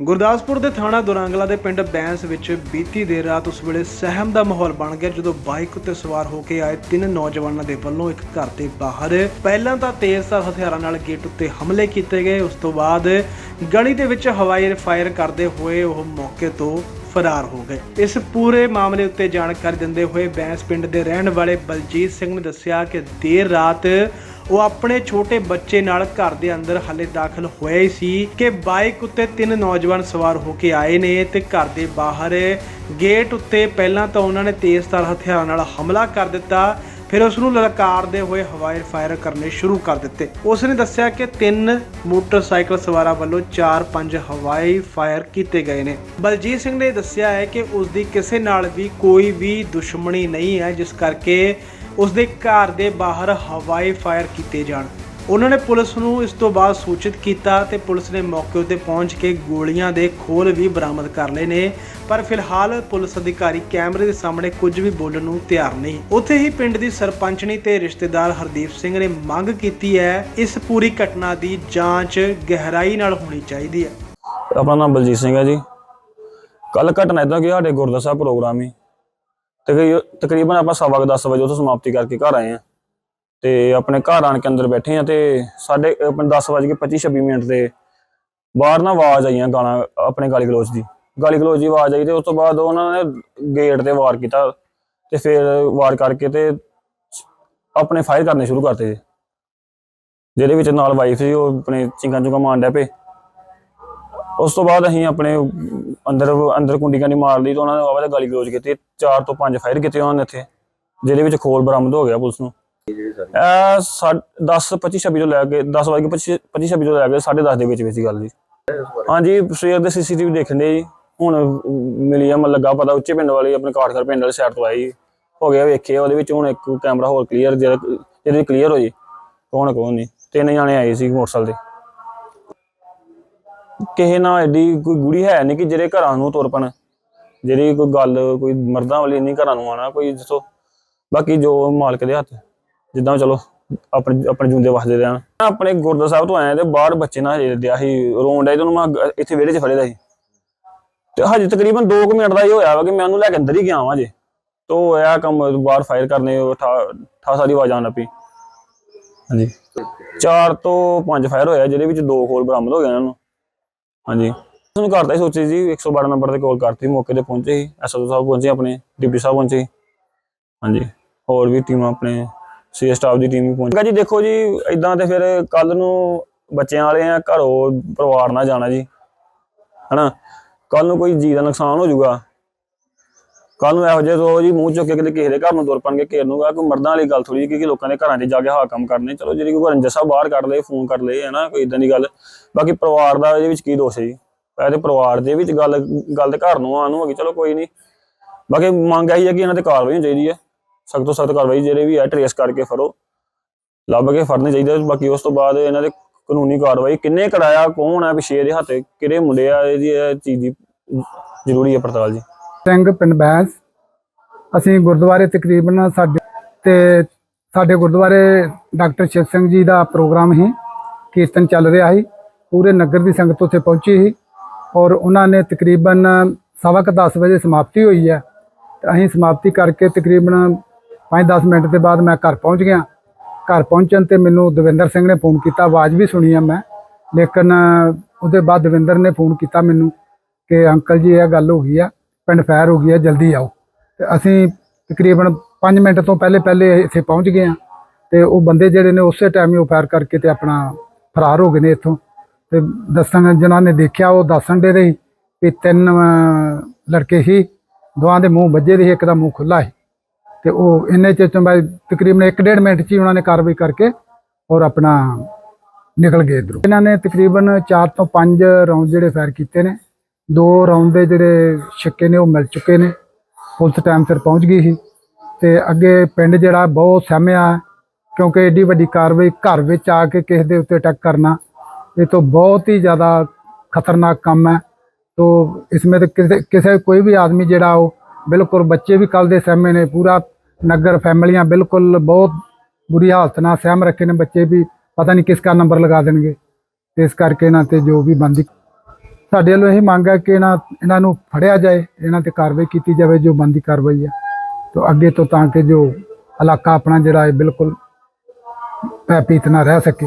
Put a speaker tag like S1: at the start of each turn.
S1: ਗੁਰਦਾਸਪੁਰ ਦੇ ਥਾਣਾ ਦੁਰਾਂਗਲਾ ਦੇ ਪਿੰਡ ਬੈਂਸ ਵਿੱਚ ਬੀਤੀ ਦੇਰ ਰਾਤ ਉਸ ਵੇਲੇ ਸਹਿਮ ਦਾ ਮਾਹੌਲ ਬਣ ਗਿਆ ਜਦੋਂ ਬਾਈਕ ਉੱਤੇ ਸਵਾਰ ਹੋ ਕੇ ਆਏ ਤਿੰਨ ਨੌਜਵਾਨਾਂ ਦੇ ਵੱਲੋਂ ਇੱਕ ਘਰ ਦੇ ਬਾਹਰ। ਪਹਿਲਾਂ ਤਾਂ ਤੇਜ਼ਧਾਰ ਹਥਿਆਰਾਂ ਨਾਲ ਗੇਟ ਉੱਤੇ ਹਮਲੇ ਕੀਤੇ ਗਏ। ਉਸ ਤੋਂ ਬਾਅਦ ਗਲੀ ਦੇ ਵਿੱਚ ਹਵਾਈ ਫਾਇਰ ਕਰਦੇ ਹੋਏ ਉਹ ਮੌਕੇ ਤੋਂ ਫਰਾਰ ਹੋ ਗਏ। ਇਸ ਪੂਰੇ ਮਾਮਲੇ ਉੱਤੇ ਜਾਣਕਾਰੀ ਦਿੰਦੇ ਹੋਏ ਬੈਂਸ ਪਿੰਡ ਦੇ ਰਹਿਣ ਵਾਲੇ ਬਲਜੀਤ ਸਿੰਘ ਨੇ ਦੱਸਿਆ ਕਿ ਦੇਰ ਰਾਤ ਉਹ ਆਪਣੇ ਛੋਟੇ ਬੱਚੇ ਨਾਲ ਘਰ ਦੇ ਅੰਦਰ ਹਲੇ ਦਾਖਲ ਹੋਇਆ ਹੀ ਸੀ ਕਿ ਬਾਈਕ ਉੱਤੇ ਤਿੰਨ ਨੌਜਵਾਨ ਸਵਾਰ ਹੋ ਕੇ ਆਏ ਨੇ ਤੇ ਘਰ ਦੇ ਬਾਹਰ ਗੇਟ ਉੱਤੇ ਪਹਿਲਾਂ ਤਾਂ ਉਹਨਾਂ ਨੇ ਤੇਜ਼ਧਾਰ ਹਥਿਆਰਾਂ ਨਾਲ ਹਮਲਾ ਕਰ ਦਿੱਤਾ, ਫਿਰ ਉਸ ਨੂੰ ਲਲਕਾਰਦੇ ਹੋਏ ਹਵਾਈ ਫਾਇਰ ਕਰਨੇ ਸ਼ੁਰੂ ਕਰ ਦਿੱਤੇ। ਉਸ ਨੇ ਦੱਸਿਆ ਕਿ ਤਿੰਨ ਮੋਟਰਸਾਈਕਲ ਸਵਾਰਾਂ ਵੱਲੋਂ 4-5 ਹਵਾਈ ਫਾਇਰ ਕੀਤੇ ਗਏ ਨੇ। ਬਲਜੀਤ ਸਿੰਘ ਨੇ ਦੱਸਿਆ ਹੈ ਕਿ ਉਸ ਦੀ ਕਿਸੇ ਨਾਲ ਵੀ ਕੋਈ ਵੀ ਦੁਸ਼ਮਣੀ ਨਹੀਂ ਹੈ, ਜਿਸ ਕਰਕੇ ਉਸ ਦੇ ਘਰ ਦੇ ਬਾਹਰ ਹਵਾਈ ਫਾਇਰ ਕੀਤੇ ਜਾਣ। ਉਹਨਾਂ ਨੇ ਪੁਲਿਸ ਨੂੰ ਇਸ ਤੋਂ ਬਾਅਦ ਸੂਚਿਤ ਕੀਤਾ ਤੇ ਪੁਲਿਸ ਨੇ ਮੌਕੇ ਉੱਤੇ ਪਹੁੰਚ ਕੇ ਗੋਲੀਆਂ ਦੇ ਖੋਲ ਵੀ ਬਰਾਮਦ ਕਰ ਲਏ ਨੇ। ਪਰ ਫਿਲਹਾਲ ਪੁਲਿਸ ਅਧਿਕਾਰੀ ਕੈਮਰੇ ਦੇ ਸਾਹਮਣੇ ਕੁਝ ਵੀ ਬੋਲਣ ਨੂੰ ਤਿਆਰ ਨਹੀਂ। ਉੱਥੇ ਹੀ ਪਿੰਡ ਦੀ ਸਰਪੰਚਣੀ ਤੇ ਰਿਸ਼ਤੇਦਾਰ ਹਰਦੀਪ ਸਿੰਘ ਨੇ ਮੰਗ ਕੀਤੀ ਹੈ, ਇਸ ਪੂਰੀ ਘਟਨਾ ਦੀ ਜਾਂਚ ਗਹਿਰਾਈ ਨਾਲ ਹੋਣੀ ਚਾਹੀਦੀ ਹੈ।
S2: ਆਪਣਾ ਨਾਮ ਬਲਜੀਤ ਸਿੰਘ ਹੈ ਜੀ। ਕੱਲ ਘਟਨਾ ਇਦਾਂ ਕਿ ਸਾਡੇ ਗੁਰਦੁਆਰਾ ਪ੍ਰੋਗਰਾਮ ਹੀ ਤਕਰੀ- ਤਕਰੀਬਨ ਆਪਾਂ ਸਵਾ ਕੁ ਦਸ ਵਜੇ ਉੱਥੋਂ ਸਮਾਪਤੀ ਕਰਕੇ ਘਰ ਆਏ ਆ ਤੇ ਆਪਣੇ ਘਰ ਆਣ ਕੇ ਅੰਦਰ ਬੈਠੇ ਆ ਤੇ ਸਾਡੇ ਆਪਣੇ 10 ਵਜੇ ਕੇ 25 26 ਮਿੰਟ ਤੇ ਬਾਹਰ ਨਾ ਆਵਾਜ਼ ਆਈਆਂ ਗਾਲਾਂ ਆਪਣੇ ਗਾਲੀ ਗਲੋਚ ਦੀ। ਗਾਲੀ ਗਲੋਚ ਦੀ ਆਵਾਜ਼ ਆਈ ਤੇ ਉਸ ਤੋਂ ਬਾਅਦ ਉਹਨਾਂ ਨੇ ਗੇਟ ਤੇ ਵਾਰ ਕੀਤਾ ਤੇ ਫਿਰ ਵਾਰ ਕਰਕੇ ਤੇ ਆਪਣੇ ਫਾਇਰ ਕਰਨੇ ਸ਼ੁਰੂ ਕਰਤੇ। ਜਿਹਦੇ ਵਿੱਚ ਨਾਲ ਵਾਈਫ ਸੀ, ਉਹ ਆਪਣੇ ਚਿੰਗਾਂ ਚੁੰਗਾਂ ਮਾਰਨ ਡਿਆ ਪਏ। ਉਸ ਤੋਂ ਬਾਅਦ ਅਸੀਂ ਆਪਣੇ ਅੰਦਰ ਅੰਦਰ ਕੁੰਡੀ ਕਾਂਡੀ ਮਾਰ ਲਈ ਤੇ ਉਹਨਾਂ ਨੇ ਆਵਾਜ਼ ਗਾਲੀ ਗਲੋਚ ਕੀਤੀ। ਚਾਰ ਤੋਂ ਪੰਜ ਫਾਇਰ ਕੀਤੇ ਉਹਨਾਂ ਨੇ ਇੱਥੇ, ਜਿਹਦੇ ਵਿੱਚ ਖੋਲ ਬਰਾਮਦ ਹੋ ਗਿਆ ਪੁਲਿਸ ਨੂੰ। ਇਹ 10 25 26 ਤੋਂ ਲੈ ਕੇ 10 ਵਜੇ 25 25 26 ਤੋਂ ਲੈ ਕੇ 10:30 ਦੇ ਵਿੱਚ ਵਿੱਚ ਦੀ ਗੱਲ ਜੀ। ਹਾਂਜੀ, ਸਵੇਰ ਦੇ ਸੀਸੀਟੀਵੀ ਦੇਖਣ ਦੇ ਜੀ। ਹੁਣ ਮਿਲੀ ਆ ਮਨ ਲੱਗਾ ਪਤਾ ਉੱਚੇ ਪਿੰਡ ਵਾਲੀ, ਆਪਣੇ ਕਾਠਗੜ ਪਿੰਡ ਵਾਲੀ ਸਾਈਡ ਤੋਂ ਆਈ। ਹੋ ਗਿਆ ਵੇਖੇ ਉਹਦੇ ਵਿੱਚ ਹੁਣ ਇੱਕ ਕੈਮਰਾ ਹੋਰ ਕਲੀਅਰ ਜਿਹੜਾ ਕਲੀਅਰ ਹੋ ਜੀ। ਕੌਣ ਕੌਣ ਨਹੀਂ। ਤਿੰਨ ਜਾਣੇ ਆਏ ਸੀ ਮੋਟਰਸਾਈਕਲ ਤੇ। ਕਿਸੇ ਨਾਲ ਐਡੀ ਕੋਈ ਗੁੜੀ ਹੈ ਨਹੀਂ ਕਿ ਜਿਹੜੇ ਘਰਾਂ ਨੂੰ ਤੁਰ ਪਣ। ਜਿਹੜੀ ਕੋਈ ਗੱਲ ਕੋਈ ਮਰਦਾਂ ਵਾਲੀ ਨਹੀਂ ਘਰਾਂ ਨੂੰ ਆਣਾ ਕੋਈ ਦੱਸੋ। ਬਾਕੀ ਜੋ ਮਾਲਕ ਦੇ ਹੱਥ ਜਿੱਦਾਂ ਚਲੋ ਆਪਣੇ ਆਪਣੇ ਜੂੰਦੇ ਵਸਦੇ ਰਹਿਣ। ਆਪਣੇ ਗੁਰਦੁਆਰਾ ਸਾਹਿਬ ਤੋਂ ਆਇਆ ਤੇ ਬਾਹਰ ਬੱਚੇ ਨਾਲ ਹਜੇ ਦਿਆ ਸੀ ਰੋਣ ਡਿਆ ਉਹਨੂੰ ਮੈਂ ਇੱਥੇ ਵਿਹੜੇ 'ਚ ਫੜੇਦਾ ਸੀ। ਤੇ ਹਜੇ ਤਕਰੀਬਨ 2 ਮਿੰਟ ਦਾ ਹੀ ਹੋਇਆ ਵਾ ਕਿ ਮੈਂ ਉਹਨੂੰ ਲੈ ਕੇ ਅੰਦਰ ਹੀ ਗਿਆ ਵਾਂ ਜੇ ਤੋ ਇਹ ਕੰਮ ਬਾਹਰ ਫਾਇਰ ਕਰਨੇ ਠਾ ਸਾਰੀ ਆਵਾਜ਼ ਆਉਣ ਲੱਗ ਪਈ। ਹਾਂਜੀ। ਚਾਰ ਤੋਂ ਪੰਜ ਫਾਇਰ ਹੋਇਆ ਜਿਹਦੇ ਵਿੱਚ ਦੋ ਖੋਲ ਬਰਾਮਦ ਹੋ ਗਏ ਇਹਨਾਂ ਨੂੰ ਹਾਂਜੀ। ਤੁਹਾਨੂੰ ਕਰਦਾ ਹੀ ਸੋਚੀ ਜੀ 112 ਨੰਬਰ ਤੇ ਕਾਲ ਕਰਤੀ, ਮੌਕੇ ਤੇ ਪਹੁੰਚੇ ਸੀ ਐਸਓ ਸਾਹਿਬ ਪਹੁੰਚੇ ਆਪਣੇ, ਡਿਪਟੀ ਸਾਹਿਬ ਪਹੁੰਚੇ। ਹਾਂਜੀ, ਹੋਰ ਵੀ ਟੀਮਾਂ ਆਪਣੇ ਸੀ ਸਟਾਫ ਦੀ ਟੀਮ ਵੀ ਪਹੁੰਚ। ਗਈ ਜੀ, ਦੇਖੋ ਜੀ ਇਦਾਂ ਤੇ ਫਿਰ ਕੱਲ ਨੂੰ ਬੱਚਿਆਂ ਵਾਲੇ ਆ, ਘਰੋਂ ਪਰਿਵਾਰ ਨਾਲ ਜਾਣਾ ਜੀ, ਹਨਾ? ਕੱਲ ਨੂੰ ਕੋਈ ਜੀ ਦਾ ਨੁਕਸਾਨ ਹੋ ਜਾਊਗਾ। ਕੱਲ ਨੂੰ ਇਹੋ ਜਿਹੇ ਰੋਜ਼ ਹੀ ਮੂੰਹ ਚੁੱਕ ਕੇ ਕਿਸੇ ਦੇ ਘਰ ਨੂੰ ਤੁਰ ਪਣਗੇ ਘੇਰ ਨੂਗਾ ਕੋਈ ਮਰਦਾਂ ਵਾਲੀ ਗੱਲ ਥੋੜੀ ਕਿ ਲੋਕਾਂ ਦੇ ਘਰਾਂ 'ਚ ਜਾ ਕੇ ਹਾਂ ਕੰਮ ਕਰਨੇ। ਚਲੋ ਜਿਹੜੀ ਕੋਈ ਰੰਜਸ ਸਾਹਿਬ ਬਾਹਰ ਕੱਢ ਲਏ, ਫੋਨ ਕਰ ਲਏ ਹੈ ਨਾ ਕੋਈ ਇਦਾਂ ਦੀ ਗੱਲ। ਬਾਕੀ ਪਰਿਵਾਰ ਦਾ ਇਹਦੇ ਵਿੱਚ ਕੀ ਦੋਸ਼ ਹੈ ਜੀ? ਇਹ ਪਰਿਵਾਰ ਦੇ ਵਿੱਚ ਗੱਲ ਗੱਲ ਤੇ ਘਰ ਨੂੰ ਆਉਣ ਨੂੰ ਹੈਗੀ ਚਲੋ ਕੋਈ ਨਹੀਂ। ਬਾਕੀ ਮੰਗ ਇਹੀ ਹੈ ਕਿ ਇਹਨਾਂ ਤੇ ਕਾਰਵਾਈ ਹੋਣੀ ਚਾਹੀਦੀ ਹੈ। ਸਖਤ ਤੋਂ ਸਖਤ ਕਾਰਵਾਈ ਜਿਹੜੇ ਵੀ ਹੈ ਟਰੇਸ ਕਰਕੇ ਫੜੋ। ਲੱਭ ਕੇ ਫੜਨੇ ਚਾਹੀਦੇ ਬਾਕੀ ਉਸ ਤੋਂ ਬਾਅਦ ਇਹਨਾਂ ਦੇ ਕਾਨੂੰਨੀ ਕਾਰਵਾਈ ਕਿੰਨੇ ਕਰਾਇਆ, ਕੌਣ ਹੈ ਪਿਛੇ ਦੇ ਹੱਥ ਕਿਹੜੇ ਮੁੰਡੇ ਆ, ਇਹਦੀ ਇਹ ਚੀਜ਼ ਦੀ ਜ਼ਰੂਰੀ ਹੈ ਪੜਤਾਲ ਜੀ।
S3: ਸਿੰਘ, ਪਿੰਡ ਬੈਂਸ। ਅਸੀਂ ਗੁਰਦੁਆਰੇ ਤਕਰੀਬਨ ਸਾਡੇ ਤੇ ਸਾਡੇ ਗੁਰਦੁਆਰੇ ਡਾਕਟਰ ਸ਼ਿਵ ਸਿੰਘ ਜੀ ਦਾ ਪ੍ਰੋਗਰਾਮ ਹੀ ਕੀਰਤਨ ਚੱਲ ਰਿਹਾ ਸੀ। ਪੂਰੇ ਨਗਰ ਦੀ ਸੰਗਤ ਉੱਥੇ ਪਹੁੰਚੀ ਸੀ ਔਰ ਉਹਨਾਂ ਨੇ ਤਕਰੀਬਨ ਸਵਾ ਕੁ 10 ਵਜੇ ਸਮਾਪਤੀ ਹੋਈ ਹੈ। ਤੇ ਅਸੀਂ ਸਮਾਪਤੀ ਕਰਕੇ ਤਕਰੀਬਨ 5-10 ਮਿੰਟ ਦੇ ਬਾਅਦ ਮੈਂ ਘਰ ਪਹੁੰਚ ਗਿਆ। ਘਰ ਪਹੁੰਚਣ ਤੇ ਮੈਨੂੰ ਦਵਿੰਦਰ ਸਿੰਘ ਨੇ ਫੋਨ ਕੀਤਾ। ਆਵਾਜ਼ ਵੀ ਸੁਣੀ ਆ ਮੈਂ। ਲੇਕਿਨ ਉਹਦੇ ਬਾਅਦ ਦਵਿੰਦਰ ਨੇ ਫੋਨ ਕੀਤਾ ਮੈਨੂੰ ਕਿ ਅੰਕਲ ਜੀ, ਇਹ ਗੱਲ ਹੋ ਗਈ ਆ। ਪਿੰਡ ਫਾਇਰ ਹੋ ਗਈ ਹੈ, ਜਲਦੀ ਆਓ। ਤੇ ਅਸੀਂ ਤਕਰੀਬਨ 5 ਮਿੰਟ ਤੋਂ ਪਹਿਲੇ ਪਹਿਲੇ ਇੱਥੇ ਪਹੁੰਚ ਗਏ ਆ ਤੇ ਉਹ ਬੰਦੇ ਜਿਹੜੇ ਨੇ ਉਸੇ ਟਾਈਮ ਹੀ ਉਹ ਫਾਇਰ ਕਰਕੇ ਤੇ ਆਪਣਾ ਫਰਾਰ ਹੋ ਗਏ ਨੇ ਇੱਥੋਂ। ਤੇ ਦੱਸਣ ਜਿਨ੍ਹਾਂ ਨੇ ਦੇਖਿਆ, ਉਹ ਦੱਸਣ ਦੇ ਰਹੀ ਵੀ ਤਿੰਨ ਲੜਕੇ ਸੀ ਦੋਹਾਂ ਦੇ ਮੂੰਹ ਵੱਜੇ ਦੇ ਸੀ, ਇੱਕ ਦਾ ਮੂੰਹ ਖੁੱਲਾ ਸੀ। ਤੇ ਉਹ ਇੰਨੇ ਚ ਤੋਂ ਬਾਅਦ ਤਕਰੀਬਨ 1.5 ਮਿੰਟ ਚ ਹੀ ਉਹਨਾਂ ਨੇ ਕਾਰਵਾਈ ਕਰਕੇ ਔਰ ਆਪਣਾ ਨਿਕਲ ਗਏ ਇਧਰੋਂ। ਇਹਨਾਂ ਨੇ ਤਕਰੀਬਨ 4 ਤੋਂ 5 ਰਾਉਂਡ ਜਿਹੜੇ ਫਾਇਰ ਕੀਤੇ ਨੇ। ਦੋ ਰਾਉਂਡ ਦੇ ਜਿਹੜੇ ਛੱਕੇ ਨੇ ਉਹ ਮਿਲ ਚੁੱਕੇ ਨੇ। ਪੁਲਿਸ ਟਾਈਮ ਸਿਰ ਪਹੁੰਚ ਗਈ ਸੀ ਤੇ ਅੱਗੇ ਪਿੰਡ ਜਿਹੜਾ ਬਹੁਤ ਸਹਿਮਿਆ ਹੈ, ਕਿਉਂਕਿ ਏਡੀ ਵੱਡੀ ਕਾਰਵਾਈ ਘਰ ਵਿੱਚ ਆ ਕੇ ਕਿਸੇ ਦੇ ਉੱਤੇ ਅਟੈਕ ਕਰਨਾ ਇਹ ਤੋਂ ਬਹੁਤ ਹੀ ਜ਼ਿਆਦਾ ਖਤਰਨਾਕ ਕੰਮ ਹੈ। ਤੋ ਇਸमें तो ਕਿਸੇ ਕਿਸੇ ਕੋਈ ਵੀ ਆਦਮੀ ਜਿਹੜਾ ਉਹ ਬਿਲਕੁਲ ਬੱਚੇ ਵੀ ਕੱਲ ਦੇ ਸਹਿਮੇ ਨੇ ਪੂਰਾ ਨਗਰ ਫੈਮਲੀਆਂ ਬਿਲਕੁਲ ਬਹੁਤ ਬੁਰੀ ਹਾਲਤ ਨਾਲ ਸਹਿਮ ਰੱਖੇ ਨੇ ਬੱਚੇ ਵੀ ਪਤਾ ਨਹੀਂ ਕਿਸ ਦਾ ਨੰਬਰ ਲਗਾ ਦੇਣਗੇ। ਇਸ ਕਰਕੇ ਨਾ ਤੇ ਜੋ ਵੀ ਬੰਦੀ ਸਾਡੇ ਵੱਲੋਂ ਇਹ ਮੰਗ ਹੈ ਕਿ ਇਹਨਾਂ ਇਹਨਾਂ ਨੂੰ ਫੜਿਆ ਜਾਏ, ਇਹਨਾਂ ਤੇ ਕਾਰਵਾਈ ਕੀਤੀ ਜਾਵੇ, ਜੋ ਬੰਦੀ ਕਾਰਵਾਈ ਹੈ। ਤੋਂ ਅੱਗੇ ਤੋਂ ਤਾਂ ਕਿ ਜੋ ਇਲਾਕਾ ਆਪਣਾ ਜਿਹੜਾ ਹੈ, ਬਿਲਕੁਲ ਭੈਭੀਤ ਨਾ ਰਹਿ ਸਕੇ।